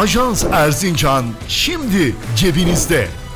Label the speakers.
Speaker 1: Ajans Erzincan şimdi cebinizde.